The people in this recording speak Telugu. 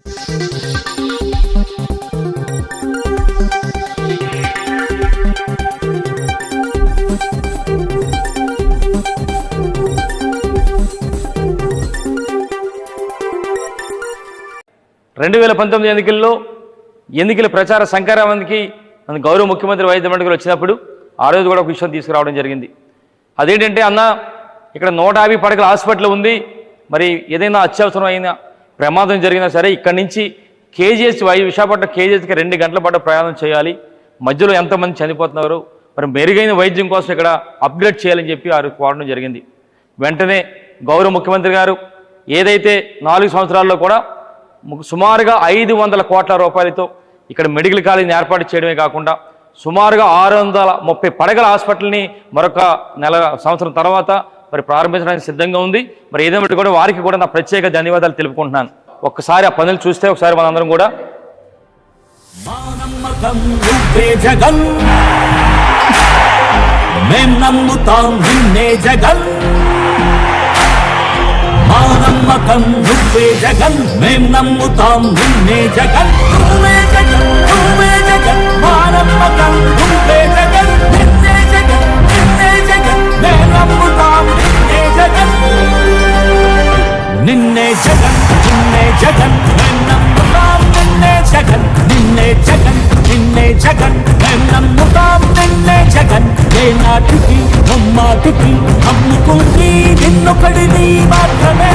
రెండు వేల పంతొమ్మిది ఎన్నికల్లో ఎన్నికల ప్రచార సంక్రమణకి మన గౌరవ ముఖ్యమంత్రి వైద్య మండలి వచ్చినప్పుడు ఆ రోజు కూడా ఒక విషయం తీసుకురావడం జరిగింది. అదేంటంటే అన్న ఇక్కడ నూట యాభై పడకల హాస్పిటల్ ఉంది. మరి ఏదైనా అత్యవసరం అయినా ప్రమాదం జరిగినా సరే ఇక్కడి నుంచి కేజీఎస్ వై విశాఖపట్నం కేజీఎస్కి రెండు గంటల పాటు ప్రయాణం చేయాలి. మధ్యలో ఎంతమంది చనిపోతున్నారు? మరి మెరుగైన వైద్యం కోసం ఇక్కడ అప్గ్రేడ్ చేయాలని చెప్పి వారు కోరడం జరిగింది. వెంటనే గౌరవ ముఖ్యమంత్రి గారు ఏదైతే నాలుగు సంవత్సరాల్లో కూడా సుమారుగా ఐదు వందల కోట్ల రూపాయలతో ఇక్కడ మెడికల్ కాలేజీని ఏర్పాటు చేయడమే కాకుండా సుమారుగా ఆరు వందల ముప్పై పడగల హాస్పిటల్ని మరొక నెల సంవత్సరం తర్వాత మరి ప్రారంభించడానికి సిద్ధంగా ఉంది. మరి ఏదేమిటి కూడా వారికి కూడా నా ప్రత్యేక ధన్యవాదాలు తెలుపుకుంటున్నాను. ఒక్కసారి ఆ పనులు చూస్తే ఒకసారి మనందరం కూడా మా జగన్. మేం నమ్ముతాం నిన్నే జగన్. మా నమ్మకం నువ్వే జగన్. మేం నమ్ముతాం నిన్నే జగన్. జగన్ నిన్నే జగన్ మేం నమ్ముతాం నిన్నే జగన్ నిన్నే జగన్ నిన్నే జగన్ మేం నమ్ముతాం నిన్నే జగన్ ఏ నాటికి నమ్మాటికి అమ్ముకుంది నిన్నొకడిని మాత్రమే